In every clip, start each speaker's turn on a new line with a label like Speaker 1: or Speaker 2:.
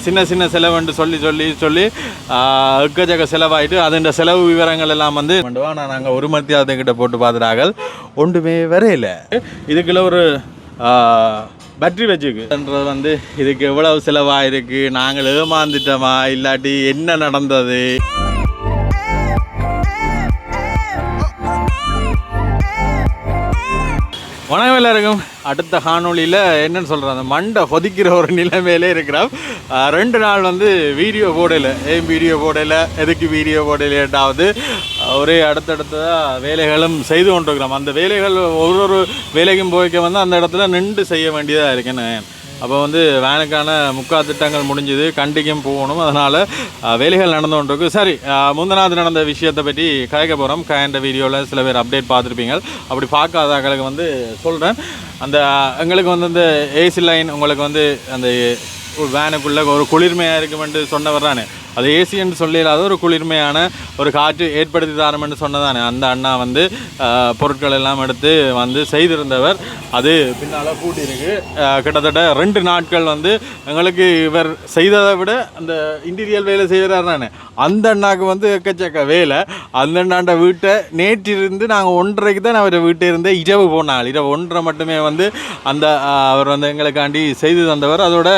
Speaker 1: சின்ன சின்ன செலவுன்னு சொல்லி சொல்லி சொல்லி அஹ், எக்கச்சக்க செலவாயிட்டு அதுன்ற செலவு விவரங்கள் எல்லாம் வந்து ஆனால் நாங்கள் ஒரு மத்தியாவதுக்கிட்ட போட்டு பார்த்துட்டார்கள். ஒன்றுமே வரையில. இதுக்குள்ள ஒரு பேட்ரி வச்சுக்குன்றது வந்து இதுக்கு எவ்வளவு செலவாயிருக்கு? நாங்கள் ஏமாந்துட்டோமா? இல்லாட்டி என்ன நடந்தது? வணக்கம் எல்லாருக்கும். அடுத்த காணொளியில் என்னன்னு சொல்கிறேன் அந்த மண்டை கொதிக்கிற ஒரு நிலைமையிலே இருக்கிறோம் ரெண்டு நாள் வந்து வீடியோ போடலை. ஏன் வீடியோ போடலை? எதுக்கு வீடியோ போடலையாட்டாவது ஒரே அடுத்தடுத்ததாக வேலைகளும் செய்து கொண்டிருக்கிறோம். அந்த வேலைகள் ஒரு ஒரு வேலைக்கும் போய்க்க வந்து அந்த இடத்துல நின்று செய்ய வேண்டியதாக இருக்குன்னு அப்போ வந்து வேனுக்கான முக்கா திட்டங்கள் முடிஞ்சது கண்டிக்கும் போகணும். அதனால் வேலைகள் நடந்து கொண்டிருக்கு. சரி முந்தநாள் நடந்த விஷயத்தை பற்றி கதைக்க போகிறோம் கயண்ட வீடியோவில் சில பேர் அப்டேட் பார்த்துருப்பீங்க. அப்படி பார்க்காதவங்களுக்கு வந்து சொல்கிறேன் அந்த எங்களுக்கு வந்து இந்த ஏசி லைன் உங்களுக்கு வந்து அந்த ஒரு வேனுக்குள்ளே ஒரு குளிர்மையாக இருக்குமென்று சொன்னவர் தானே. அது ஏசின்னு சொல்லிடாத ஒரு குளிர்மையான ஒரு காற்று ஏற்படுத்தி தரமென்று சொன்னதானே. அந்த அண்ணா வந்து பொருட்கள் எல்லாம் எடுத்து வந்து செய்திருந்தவர். அது பின்னால் பூட்டியிருக்கு. கிட்டத்தட்ட ரெண்டு நாட்கள் வந்து எங்களுக்கு இவர் செய்ததை விட அந்த இன்டீரியல் வேலை செய்கிறார் தானே. அந்த அண்ணாவுக்கு வந்து எக்கச்சக்க வேலை. அந்த அண்ணாண்ட வீட்டை நேற்றிருந்து நாங்கள் ஒன்றரைக்கு தான் அவர் வீட்டை இருந்தே இரவு போனால் இரவு ஒன்றரை மட்டுமே வந்து அந்த அவர் வந்து எங்களுக்காண்டி செய்து தந்தவர். அதோட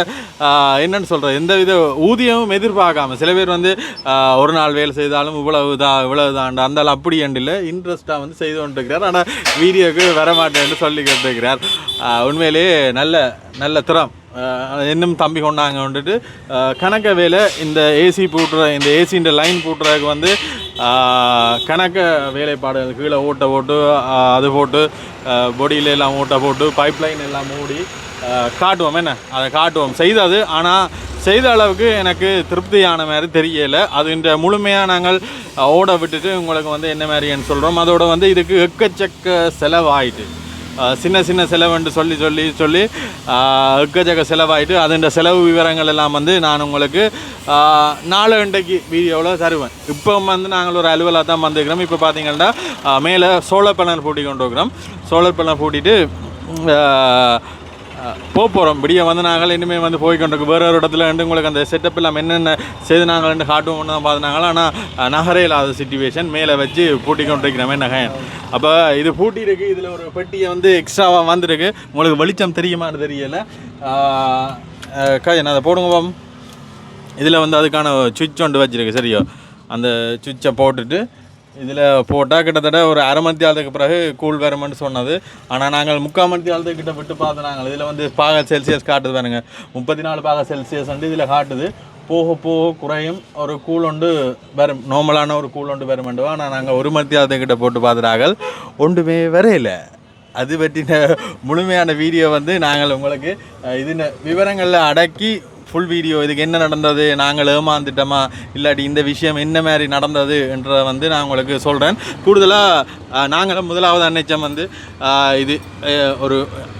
Speaker 1: என்னென்னு என்னன்னு சொல்கிறது எந்த வித ஊதியமும் எதிர்பார்க்காம சில பேர் வந்து ஒரு நாள் வேலை செய்தாலும் இவ்வளவு தான் இவ்வளவு தான் அந்த அப்படி இல்லை இன்ட்ரெஸ்ட்டாக வந்து செய்து கொண்டிருக்கிறார். ஆனால் வீடியோக்கு வரமாட்டேன்னு சொல்லி கேட்டுருக்கிறார் உண்மையிலேயே நல்ல நல்ல திறம். இன்னும் தம்பி கொண்டாங்க வந்துட்டு கணக்க வேலை இந்த ஏசி பூட்டுற இந்த ஏசின்ற லைன் பூட்டுறதுக்கு வந்து கணக்க வேலைப்பாடு கீழே ஓட்டை போட்டு அது போட்டு பொடியில எல்லாம் ஓட்டை போட்டு பைப் லைன் எல்லாம் மூடி காட்டுவோம். என்ன? அதை காட்டுவோம். செய்தது. ஆனால் செய்த அளவுக்கு எனக்கு திருப்தியான மாதிரி தெரியலை. அது இந்த முழுமையாக நாங்கள் ஓட விட்டுட்டு உங்களுக்கு வந்து என்ன மாதிரின்னு சொல்கிறோம் அதோட வந்து இதுக்கு எக்கச்சக்க செலவாயிட்டு சின்ன சின்ன செலவுன்ட்டு சொல்லி சொல்லி சொல்லி எக்கச்சக்க செலவாயிட்டு அதுன்ற செலவு விவரங்கள் எல்லாம் வந்து நான் உங்களுக்கு நாலு கண்டைக்கு வீடியோவில் தருவேன் இப்போ வந்து நாங்கள் ஒரு அலுவலாக தான் வந்துருக்கிறோம். இப்போ பார்த்தீங்கன்னா மேலே சோலார் பேனல் பூட்டி கொண்டு இருக்கிறோம் சோலார் பேனல் பூட்டிட்டு போக போகிறோம் விடிய வந்து நாங்கள் இனிமேல் வந்து போய் கொண்டிருக்கோம். வேறு ஒரு இடத்துல வந்து உங்களுக்கு அந்த செட்டப் எல்லாம் என்னென்ன செய்து நாங்கள் ரெண்டு காட்டுவோம் ஒன்று தான் பார்த்தாங்களா ஆனால் நகரே இல்லாத சுச்சுவேஷன் மேலே வச்சு பூட்டி கொண்டிருக்கிறோமே நகையன். அப்போ இது பூட்டி இருக்குது இதில் ஒரு பெட்டியை வந்து எக்ஸ்ட்ராவாக வந்திருக்கு. உங்களுக்கு வெளிச்சம் தெரியுமான்னு தெரியலை. கை அதை போடுங்க பாம் இதில் வந்து அதுக்கான சுவிட்ச் ஒன்று வச்சுருக்கு சரியோ? அந்த சுவிட்சை போட்டுட்டு இதில் போட்டால் கிட்டத்தட்ட ஒரு அரை மணி ஆளுக்கு பிறகு கூழ் வருமென்னு சொன்னது. ஆனால் நாங்கள் முக்கால் மணி ஆளுக்கு கிட்ட விட்டு பார்த்து நாங்கள் இதில் வந்து பாக செல்சியஸ் காட்டுது பாருங்க. முப்பத்தி நாலு பாக செல்சியஸ் வந்து இதில் காட்டுது. போக போக குறையும். ஒரு கூழ் ஒன்று வரும். நார்மலான ஒரு கூழ் ஒன்று வருமெண்டு ஆனால் நாங்கள் ஒரு மணி நேரத்துக்கிட்ட போட்டு பார்த்துட்டார்கள் ஒன்றுமே வரையில. அது பற்றின முழுமையான வீடியோ வந்து நாங்கள் உங்களுக்கு அஹ், இது விவரங்களில் அடக்கி ஃபுல் வீடியோ இதுக்கு என்ன நடந்தது? நாங்கள் ஏமாந்துட்டோமா? இல்லாட்டி இந்த விஷயம் என்ன மாதிரி நடந்தது என்றதை வந்து நான் உங்களுக்கு சொல்கிறேன் கூடுதலாக நாங்களும் முதலாவது அன்னைச்சம் வந்து இது ஒரு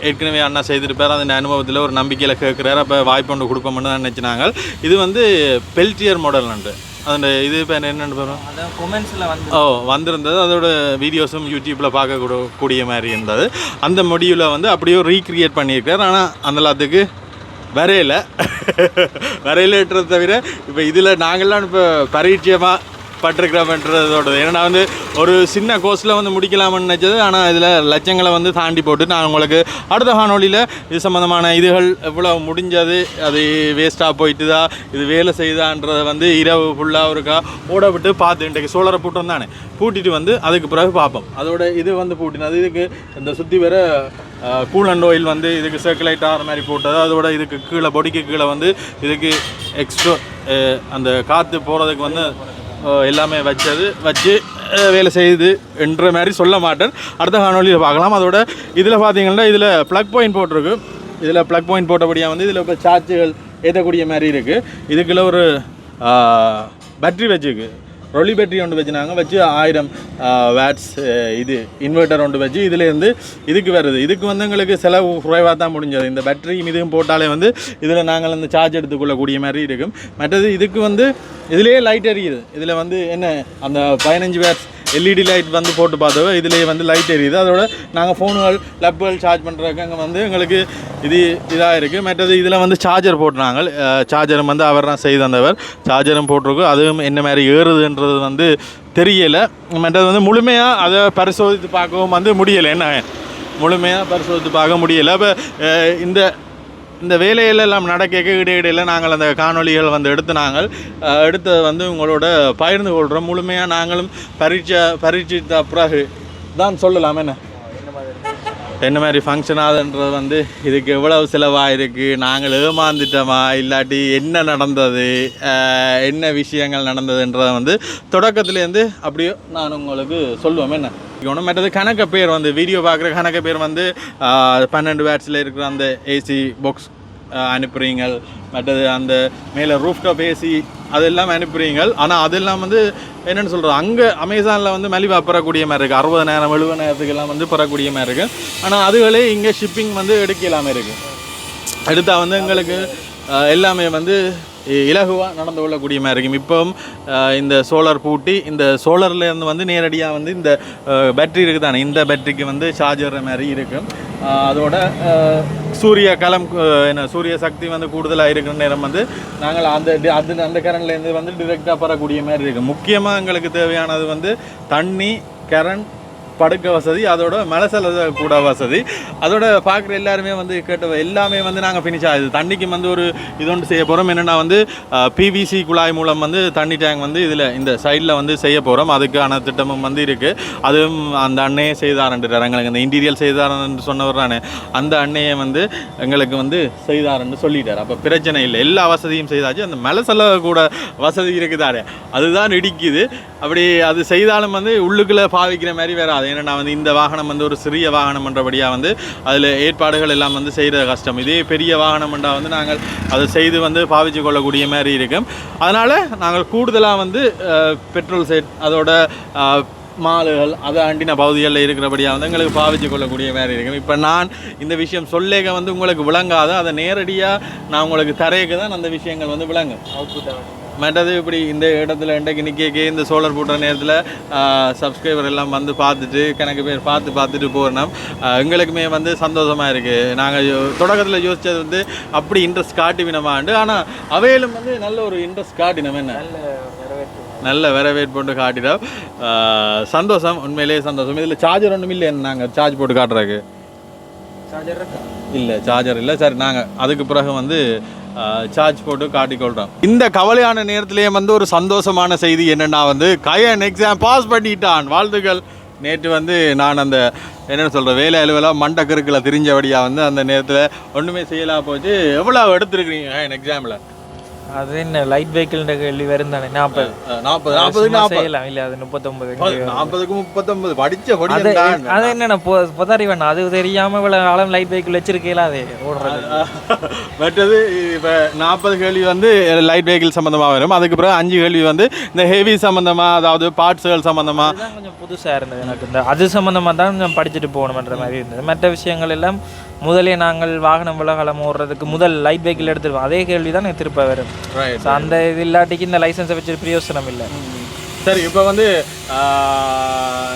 Speaker 1: ஏற்கனவே அண்ணா செய்திருப்பார். அந்த அனுபவத்தில் ஒரு நம்பிக்கையில் கேட்குறாரு. அப்போ வாய்ப்பு ஒன்று கொடுப்போம்னு தான் நினச்சினாங்க இது வந்து பெல்டியர் மாடல் உண்டு. அந்த இது இப்போ என்னென்னு
Speaker 2: வந்து
Speaker 1: ஓ வந்திருந்தது. அதோட வீடியோஸும் யூடியூப்பில் பார்க்க கூட கூடிய மாதிரி இருந்தது. அந்த முடிவில் வந்து அப்படியே ரீக்ரியேட் பண்ணியிருக்கார் ஆனால் அந்த எல்லாத்துக்கு வரையலை. வரையிலன்றதை தவிர இப்போ இதில் நாங்கள்லாம் இப்போ பரிச்சயமாக பட்டிருக்கிறோம்ன்றதோடது. ஏன்னா வந்து ஒரு சின்ன கோர்ஸில் வந்து முடிக்கலாம்னு நினச்சது. ஆனால் இதில் லட்சங்களை வந்து தாண்டி போட்டு நான் உங்களுக்கு அடுத்த காணொலியில் இது சம்மந்தமான இதுகள் எவ்வளோ முடிஞ்சது அது வேஸ்ட்டாக போயிட்டுதா இது வேலை செய்யுதான்றதை வந்து இரவு ஃபுல்லாக ஒருக்கா ஓட விட்டு பார்த்து இன்றைக்கு சோழரை பூட்டம் தானே. பூட்டிட்டு வந்து அதுக்கு பிறகு பார்ப்போம். அதோட இது வந்து பூட்டினது. இதுக்கு இந்த சுற்றி வர கூலண்ட் ஆயில் வந்து இதுக்கு சர்க்குலேட் ஆகிற மாதிரி போட்டது. அதோட இதுக்கு கீழே பொடிக்கு கீழே வந்து இதுக்கு எக்ஸ்ட்ரா அந்த காற்று போகிறதுக்கு வந்து எல்லாமே வச்சது வச்சு வேலை செய்யுது என்ற மாதிரி சொல்ல மாட்டேன். அடுத்த காணொலியில் பார்க்கலாம். அதோட இதில் பார்த்தீங்கன்னா இதில் ப்ளக் பாயிண்ட் போட்டிருக்கு. இதில் ப்ளக் பாயிண்ட் போட்டபடியாக வந்து இதில் இப்போ சார்ஜுகள் ஏற்றக்கூடிய மாதிரி இருக்குது இதுக்குள்ள ஒரு பேட்ரி வச்சுருக்கு. ரொலி பேட்டரி ஒன்று வச்சுனாங்க வச்சு ஆயிரம் வேட்ஸ் இது இன்வெர்ட்டர் ஒன்று வச்சு இதுலேருந்து இதுக்கு வருது இதுக்கு வந்து எங்களுக்கு செலவு குறைவாக தான் முடிஞ்சது. இந்த பேட்டரி இதுவும் போட்டாலே வந்து இதில் நாங்கள் இந்த சார்ஜ் எடுத்துக்கொள்ளக்கூடிய மாதிரி இருக்கும். மற்றது இதுக்கு வந்து இதுலேயே லைட் எரியுது. இதில் வந்து என்ன? அந்த பதினஞ்சு வேட்ஸ் எல்இடி லைட் வந்து போட்டு பார்த்தோம். இதுலேயே வந்து லைட் எரியுது. அதோட நாங்கள் ஃபோனுகள் லப்புகள் சார்ஜ் பண்ணுறதுக்கு அங்கே வந்து எங்களுக்கு இது இதாக இருக்குது மற்றது இதில் வந்து சார்ஜர் போட்டுறாங்க சார்ஜரும் வந்து அவர் தான் செய்து தந்தவர். சார்ஜரும் போட்டிருக்கோம் அதுவும் என்ன மாதிரி ஏறுதுன்றது வந்து தெரியலை. மற்றது வந்து முழுமையாக அதை பரிசோதித்து பார்க்கவும் வந்து முடியலை. என்ன? முழுமையாக பரிசோதித்து பார்க்க முடியலை. இப்போ இந்த இந்த வேலையில் எல்லாம் நடக்க இடையிடையில் நாங்கள் அந்த காணொளிகள் வந்து எடுத்து நாங்கள் எடுத்து எடுத்ததை வந்து உங்களோட பகிர்ந்து கொள்கிறோம் முழுமையாக நாங்களும் பரீட்சை பரீட்சித்த பிறகு தான் சொல்லலாம் என்ன? என்ன மாதிரி ஃபங்க்ஷன் ஆகுதுன்றது வந்து இதுக்கு எவ்வளவு செலவாயிருக்கு நாங்கள் ஏமாந்துட்டோமா? இல்லாட்டி என்ன நடந்தது? என்ன விஷயங்கள் நடந்ததுன்றதை வந்து தொடக்கத்துலேருந்து அப்படியே நான் உங்களுக்கு சொல்லுவேன் என்ன? ஒன்று மற்றது கணக்க பேர் வந்து வீடியோ பார்க்குற கணக்க பேர் வந்து பன்னெண்டு வேட்ஸில் இருக்கிற அந்த ஏசி பாக்ஸ் அனுப்புகிறீங்க மற்றது அந்த மேலே ரூஃப்டாப் ஏசி அதெல்லாம் அனுப்புகிறீங்க ஆனால் அதெல்லாம் வந்து என்னென்னு சொல்கிறது அங்கே அமேசானில் வந்து மலிவா பெறக்கூடிய மாதிரி இருக்குது அறுபதாயிரம் எழுபதாயிரத்துக்கெல்லாம் வந்து பெறக்கூடிய மாதிரி இருக்குது ஆனால் அதுகளே இங்கே ஷிப்பிங் வந்து எடுக்கலாமல் இருக்குது அடுத்தா வந்து எங்களுக்கு எல்லாமே வந்து இ- நடந்து கொள்ளக்கூடிய மாதிரி இருக்கும். இப்போவும் இந்த சோலார் பூட்டி இந்த சோலர்லேருந்து வந்து நேரடியாக வந்து இந்த பேட்டரி இருக்குது தானே இந்த பேட்டரிக்கு வந்து சார்ஜர் மாதிரி இருக்கும். அதோட சூரிய கலம் என்ன சூரிய சக்தி வந்து கூடுதலாக இருக்கிற நேரம் வந்து நாங்கள் அந்த அது அந்த கரண்ட்லேருந்து வந்து டிரெக்டாக பெறக்கூடிய மாதிரி இருக்குது முக்கியமாக எங்களுக்கு தேவையானது வந்து தண்ணி கரண்ட் படுக்க வசதி அதோட மலசல செல்ல கூட வசதி. அதோட பார்க்குற எல்லாருமே வந்து கேட்ட எல்லாமே வந்து நாங்கள் ஃபினிஷ் ஆகுது தண்ணிக்கு வந்து ஒரு இது ஒன்று செய்ய போகிறோம் என்னென்னா வந்து பிவிசி குழாய் மூலம் வந்து தண்ணி டேங்க் வந்து இதில் இந்த சைடில் வந்து செய்ய போகிறோம் அதுக்கான திட்டமும் வந்து இருக்குது அதுவும் அந்த அன்னையே செய்தாரன்றார் எங்களுக்கு இந்த இன்டீரியல் செய்தாரன்னு சொன்னவர் தானே. அந்த அன்னையை வந்து எங்களுக்கு வந்து செய்தாரன்னு சொல்லிட்டார். அப்போ பிரச்சனை இல்லை. எல்லா வசதியும் செய்தாச்சு. அந்த மலை செல்ல கூட வசதி இருக்குதாரு அதுதான் இடிக்குது. அப்படி அது செய்தாலும் வந்து உள்ளுக்குள்ளே பாவிக்கிற மாதிரி வேறு அது ஏன்னா வந்து இந்த வாகனம் வந்து ஒரு சிறிய வாகனம் என்றபடியாக வந்து அதில் ஏற்பாடுகள் எல்லாம் வந்து செய்கிறது கஷ்டம். இதே பெரிய வாகனம் என்றால் வந்து நாங்கள் அதை செய்து வந்து பாவிச்சு கொள்ளக்கூடிய மாதிரி இருக்கும். அதனால் நாங்கள் கூடுதலாக வந்து பெட்ரோல் செட் அதோட மாலுகள் அதை அண்டின பகுதிகளில் இருக்கிறபடியாக வந்து எங்களுக்கு பாவிச்சு கொள்ளக்கூடிய மாதிரி இருக்கும். இப்போ நான் இந்த விஷயம் சொல்லேக வந்து உங்களுக்கு விளங்காத. அதை நேரடியாக நான் உங்களுக்கு தரையக்கு தான் அந்த விஷயங்கள் வந்து விளங்கும். மற்றது இப்படி இந்த இடத்துல இன்றைக்கு நிற்க இந்த சோலார் போட்ட நேரத்தில் சப்ஸ்கிரைபர் எல்லாம் வந்து பார்த்துட்டு கணக்கு பேர் பார்த்து பார்த்துட்டு போகிறோம் எங்களுக்குமே வந்து சந்தோஷமாக இருக்குது நாங்கள் தொடக்கத்தில் யோசிச்சது வந்து அப்படி இன்ட்ரெஸ்ட் காட்டிவினமாண்டு ஆனால் அவையிலும் வந்து நல்ல ஒரு இன்ட்ரெஸ்ட் காட்டினோம் என்ன? நல்ல வரவேற்பு. காட்டினோம். ஆஹ் சந்தோஷம் உண்மையிலேயே சந்தோஷம். இதில் சார்ஜர் ஒன்றும் இல்லை நாங்கள் சார்ஜ் போட்டு காட்டுறதுக்கு.
Speaker 2: சார்ஜர்
Speaker 1: இல்லை சார்ஜர் இல்லை. சரி நாங்கள் அதுக்கு பிறகு வந்து சார்ஜ் போட்டு காட்டிக்கொள்கிறோம் இந்த கவலையான நேரத்திலேயே வந்து ஒரு சந்தோஷமான செய்தி என்னென்னா வந்து கயன் எக்ஸாம் பாஸ் பண்ணிட்டான். வாழ்த்துக்கள். நேற்று வந்து நான் அந்த என்னென்னு சொல்கிற வேலை அலுவலாக மண்டை கருக்கில் திரிஞ்சபடியாக வந்து அந்த நேரத்தில் ஒன்றுமே செய்யலாம் போச்சு. எவ்வளோ எடுத்துருக்குறீங்க என் எக்ஸாமில்
Speaker 2: அது என்ன லைட் வெஹிக்கிள் கேள்வி வரும் தானே நாற்பது
Speaker 1: நாற்பது நாற்பதுக்கு நாற்பது
Speaker 2: செய்யலாம். இல்ல அது முப்பத்தொன்பது
Speaker 1: நாற்பதுக்கு முப்பத்தொன்பது படித்த படி
Speaker 2: அது அது என்னென்ன புதாரி வேணாம் அது தெரியாம இவ்வளவு காலம் லைட் வெஹிக்கிள் வச்சிருக்கீங்களா அது? ஓடுறது.
Speaker 1: மற்றது இப்போ நாற்பது கேள்வி வந்து லைட் வெஹிக்கிள் சம்மந்தமாக வரும். அதுக்கு பிறகு அஞ்சு கேள்வி வந்து இந்த ஹெவி சம்மந்தமாக அதாவது பார்ட்ஸுகள் சம்மந்தமாக
Speaker 2: கொஞ்சம் புதுசா இருந்தது எனக்கு. இந்த அது சம்பந்தமா தான் கொஞ்சம் படிச்சுட்டு போகணுன்ற மாதிரி இருந்தது. மற்ற விஷயங்கள் எல்லாம் முதலே நாங்கள் வாகனம் விலகலம் ஓடுறதுக்கு முதல் லைட் வெஹிக்கிள் எடுத்துருவோம் அதே கேள்வி தான் திருப்ப வரும். ஸோ அந்த இது இல்லாட்டிக்கு இந்த லைசன்ஸை வச்சு பிரயோசனம் இல்லை.
Speaker 1: சரி இப்போ வந்து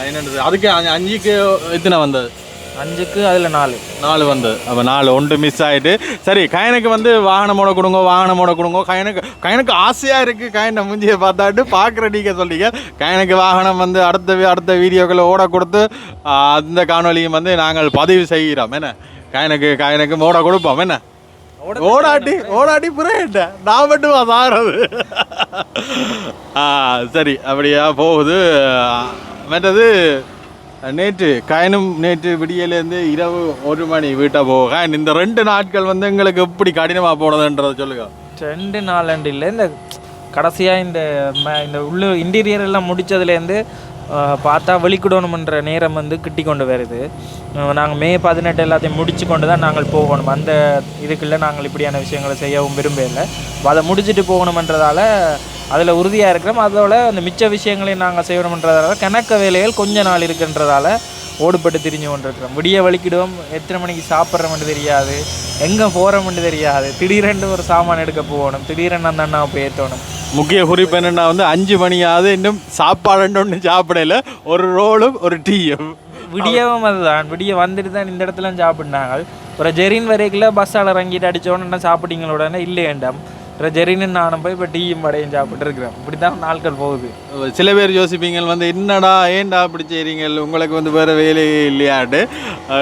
Speaker 1: என்னது அதுக்கு அஞ்சு- அஞ்சுக்கு எத்தனை வந்தது?
Speaker 2: அஞ்சுக்கு அதுல நாலு.
Speaker 1: நாலு வந்தது. அப்போ நாலு ஒன்று மிஸ் ஆகிட்டு சரி கயனுக்கு வந்து வாகனமோட கொடுங்க வாகனமோட கொடுங்க. கயனுக்கு கயனுக்கு ஆசையாக இருக்குது கயனை மூஞ்சியை பார்த்தாட்டு பார்க்குற நீங்கள் சொல்லிங்க கயனுக்கு வாகனம் வந்து அடுத்த அடுத்த வீடியோக்களை ஓட கொடுத்து அந்த காணொலியும் வந்து நாங்கள் பதிவு செய்கிறோம். என்ன? கயனுக்கு கயனுக்கு ஓட கொடுப்போம் என்ன ஓடாட்டி ஓடாட்டி புரியட்ட நான் மட்டும் சாகிறது ஆ சரி அப்படியா போகுது மற்றது நேற்று கயனும் நேற்று விடியலேருந்து இரவு ஒரு மணி வீட்டை போக இந்த ரெண்டு நாட்கள் வந்து எங்களுக்கு எப்படி கடினமாக போனதுன்றதை சொல்லுங்க
Speaker 2: ரெண்டு நாலண்டு இல்லை இந்த கடைசியாக இந்த இந்த உள்ள இன்டீரியர் எல்லாம் முடிச்சதுலேருந்து அஹ், பார்த்தா வெளிக்கிடணுமன்ற நேரம் வந்து கிட்டி கொண்டு வருது நாங்கள் மே பதினெட்டு எல்லாத்தையும் முடிச்சு கொண்டு தான் நாங்கள் போகணும். அந்த இதுக்குள்ளே நாங்கள் இப்படியான விஷயங்களை செய்யவும் விரும்பல அதை முடிச்சுட்டு போகணுமன்றதால் அதில் உறுதியாக இருக்கிறோம். அதோட அந்த மிச்ச விஷயங்களையும் நாங்கள் செய்யணுமன்றதால கணக்க வேலைகள் கொஞ்ச நாள் இருக்குன்றதால ஓடுபட்டு திரிஞ்சு கொண்டிருக்கிறோம். விடிய வலிக்கிடுவோம் எத்தனை மணிக்கு சாப்பிட்றோம்னு தெரியாது. எங்கே போகிறோம்னு தெரியாது. திடீரென்று ஒரு சாமான் எடுக்க போகணும். திடீரென்று அந்த அண்ணாவை போய் ஏற்றணும்
Speaker 1: முக்கிய குறிப்பு என்னன்னா வந்து அஞ்சு மணியாவது இன்னும் சாப்பாடுன்னு ஒன்று சாப்பிடல. ஒரு ரோலும் ஒரு டீயும்.
Speaker 2: விடியவும் அதுதான். விடிய வந்துட்டு தான் இந்த இடத்துல சாப்பிட்னாங்க. ஒரு ஜெரின் வரைக்குள்ள பஸ்ஸால் இறங்கிட்டு அடித்தோன்னு சாப்பிட்டீங்கள உடனே? இல்லை வேண்டாம் ஜெரின்னு நானும் போய் இப்போ டீயும் படையும் சாப்பிட்டு இருக்கிறேன். இப்படி தான் நாட்கள் போகுது.
Speaker 1: சில பேர் யோசிப்பீங்க வந்து என்னடா ஏன்டா அப்படி செய்றீங்க உங்களுக்கு வந்து வேறு வேலையே இல்லையாட்டு.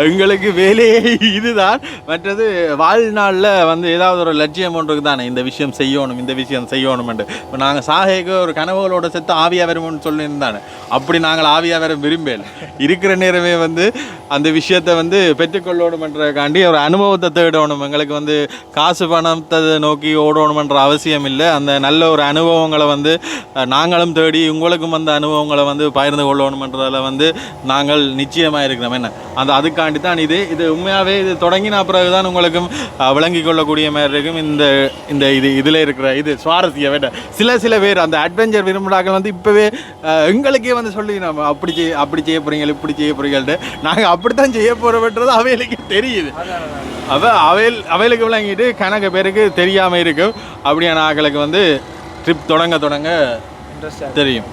Speaker 1: எங்களுக்கு வேலையே இதுதான். மற்றது வாழ்நாளில் வந்து ஏதாவது ஒரு லட்சியம் ஒன்றுக்கு தானே இந்த விஷயம் செய்யணும் இந்த விஷயம் செய்யணும்ட்டு இப்போ நாங்கள் சாகைக்கு ஒரு கனவுகளோட செத்து ஆவியாக வருமோன்னு சொல்லியிருந்தானே அப்படி நாங்கள் ஆவியாக வர விரும்பல. இருக்கிற நேரமே வந்து அந்த விஷயத்தை வந்து பெற்றுக்கொள்ளணுமன்றதுக்காண்டி ஒரு அனுபவத்தை தேடணும். எங்களுக்கு வந்து காசு பணத்தை நோக்கி ஓடணுமன்ற அவசியம் இல்லை அந்த நல்ல ஒரு அனுபவங்களை வந்து நாங்களும் தேடி உங்களுக்கும் அந்த அனுபவங்களை வந்து பகிர்ந்து கொள்ளணுமன்றதில் வந்து நாங்கள் நிச்சயமாக இருக்கிறோம். என்ன? அந்த அதுக்காண்டி தான் இது. இது உண்மையாகவே இது தொடங்கின பிறகு தான் உங்களுக்கும் அஹ், விளங்கிக் கொள்ளக்கூடிய மாதிரி இருக்கும். இந்த இந்த இது இதில் இருக்கிற இது சுவாரஸ்யம். வேண்ட சில சில பேர் அந்த அட்வென்ச்சர் விரும்புகிறார்கள் வந்து இப்போவே எங்களுக்கே வந்து சொல்லி நம்ம அப்படி செய்ய அப்படி செய்ய போகிறீங்க இப்படி செய்ய போகிறீங்கள்ட்டு நாங்கள் அப்படித்தான் செய்ய போகிறோம்ன்றது அவைகளுக்கு தெரியுது. அவ அவைல் அவைகளுக்கு விளங்கிட்டு கணக்கு பேருக்கு தெரியாமல் இருக்கும். அப்படியான ஆட்களுக்கு வந்து ட்ரிப் தொடங்க தொடங்க தெரியும்.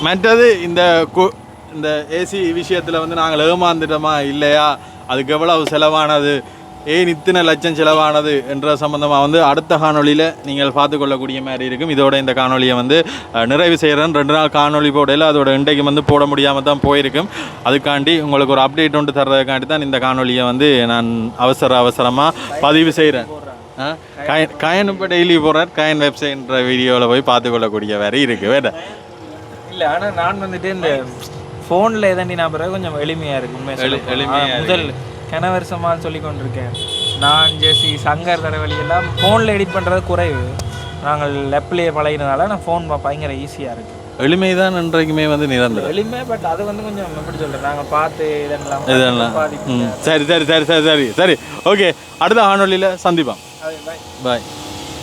Speaker 1: மற்றது இந்த கு- இந்த ஏசி விஷயத்தில் வந்து நாங்கள் ஏமாந்துட்டோமா இல்லையா? அதுக்கு எவ்வளவு செலவானது? ஏன் இத்தனை லட்சம் செலவானது என்ற சம்மந்தமாக வந்து அடுத்த காணொளியில் நீங்கள் பார்த்து கொள்ளக்கூடிய மாதிரி இருக்கும். இதோட இந்த காணொளியை வந்து நிறைவு செய்கிறேன் ரெண்டு நாள் காணொளி போடையில் அதோட இன்றைக்கு வந்து போட முடியாமல் தான் போயிருக்கும். அதுக்காண்டி உங்களுக்கு ஒரு அப்டேட் ஒன்று தர்றதுக்காண்டி தான் இந்த காணொளியை வந்து நான் அவசர அவசரமாக பதிவு செய்கிறேன் கயன் கயன் இப்போ டெய்லி போகிறார் கயன் வெப்சைட்ன்ற வீடியோவில் போய் பார்த்து கொள்ளக்கூடிய வேறு இருக்குது வேறு?
Speaker 2: இல்லை ஆனால் நான் வந்துட்டு இந்த ஃபோனில் எதாண்டி நான் பிறகு கொஞ்சம் எளிமையாக இருக்கு உண்மை
Speaker 1: எளி- எளிமையா
Speaker 2: முதல் கனவரிசமாக சொல்லி கொண்டிருக்கேன். நான் ஜெசி சங்கர் தரவழி எல்லாம் ஃபோனில் எடிட் பண்ணுறது குறைவு. நாங்கள் லெப்லேயே பழகினதால நான் ஃபோன் பயங்கர ஈஸியாக இருக்குது
Speaker 1: எளிமை தான் இன்றைக்குமே வந்து நிரந்தரம்.
Speaker 2: எளிமை பட் அது வந்து கொஞ்சம் எப்படி சொல்கிறேன் நாங்கள் பார்த்து இதெல்லாம்
Speaker 1: இதெல்லாம். சரி சரி சரி சரி சரி. சரி ஓகே. அடுத்த காணொளியில் சந்திப்போம்.
Speaker 2: அது bye.
Speaker 1: பாய்